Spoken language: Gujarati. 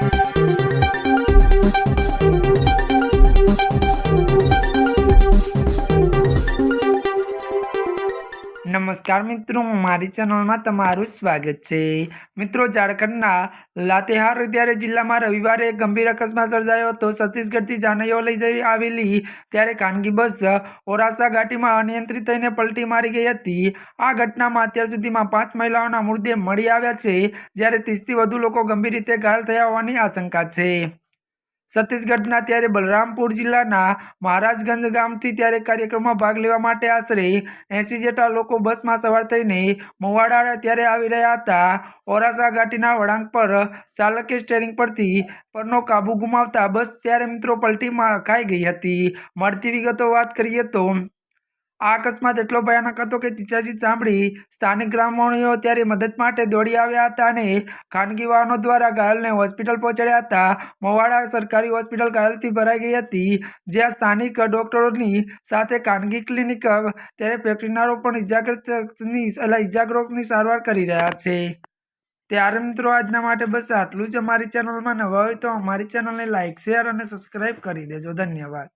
Thank you. નમસ્કાર મિત્રો, મારી ચેનલમાં તમારું સ્વાગત છે. મિત્રો, ઝારખંડના લાતેહાર ત્યારે જિલ્લામાં રવિવારે ગંભીર અકસ્માત સર્જાયો હતો. છત્તીસગઢથી જાનૈયો લઈ જઈ આવેલી, ત્યારે ખાનગી બસ ઓરાસા ઘાટીમાં અનિયંત્રિત થઈને પલટી મારી ગઈ હતી. આ ઘટનામાં અત્યાર સુધીમાં પાંચ મહિલાઓના મૃતદેહ મળી આવ્યા છે, જ્યારે ત્રીસથી વધુ લોકો ગંભીર રીતે ઘાયલ થયા હોવાની આશંકા છે. છત્તીસગઢના ત્યારે બલરામપુર જિલ્લાના મહારાજગંજ ગામથી ત્યારે કાર્યક્રમમાં ભાગ લેવા માટે આશરે એસી જેટલા લોકો બસમાં સવાર થઈને મોવાડા ત્યારે આવી રહ્યા હતા. ઓરાસા ઘાટીના વળાંક પર ચાલકે સ્ટેરિંગ પરથી પરનો કાબુ ગુમાવતા બસ ત્યારે મિત્રો પલટીમાં ખાઈ ગઈ હતી. મળતી વિગતો વાત કરીએ તો આ અકસ્માત એટલો ભયાનક હતો કે ચીચાજી સાંભળી સ્થાનિક ગ્રામણીઓ ત્યારે મદદ માટે દોડી આવ્યા હતા અને ખાનગી વાહનો દ્વારા ઘાયલને હોસ્પિટલ પહોંચાડ્યા હતા. મોવાડા સરકારી હોસ્પિટલ ઘાયલથી ભરાઈ ગઈ હતી, જ્યાં સ્થાનિક ડોક્ટરોની સાથે ખાનગી ક્લિનિક ત્યારે પ્રેક્ટિનરો પણ ઇજાગ્રસ્તની એટલે ઇજાગ્રસ્તની સારવાર કરી રહ્યા છે. ત્યારે મિત્રો આજના માટે બસ આટલું જ અમારી ચેનલમાં નવા હોય તો અમારી ચેનલને લાઇક શેર અને સબસ્ક્રાઇબ કરી દેજો. ધન્યવાદ.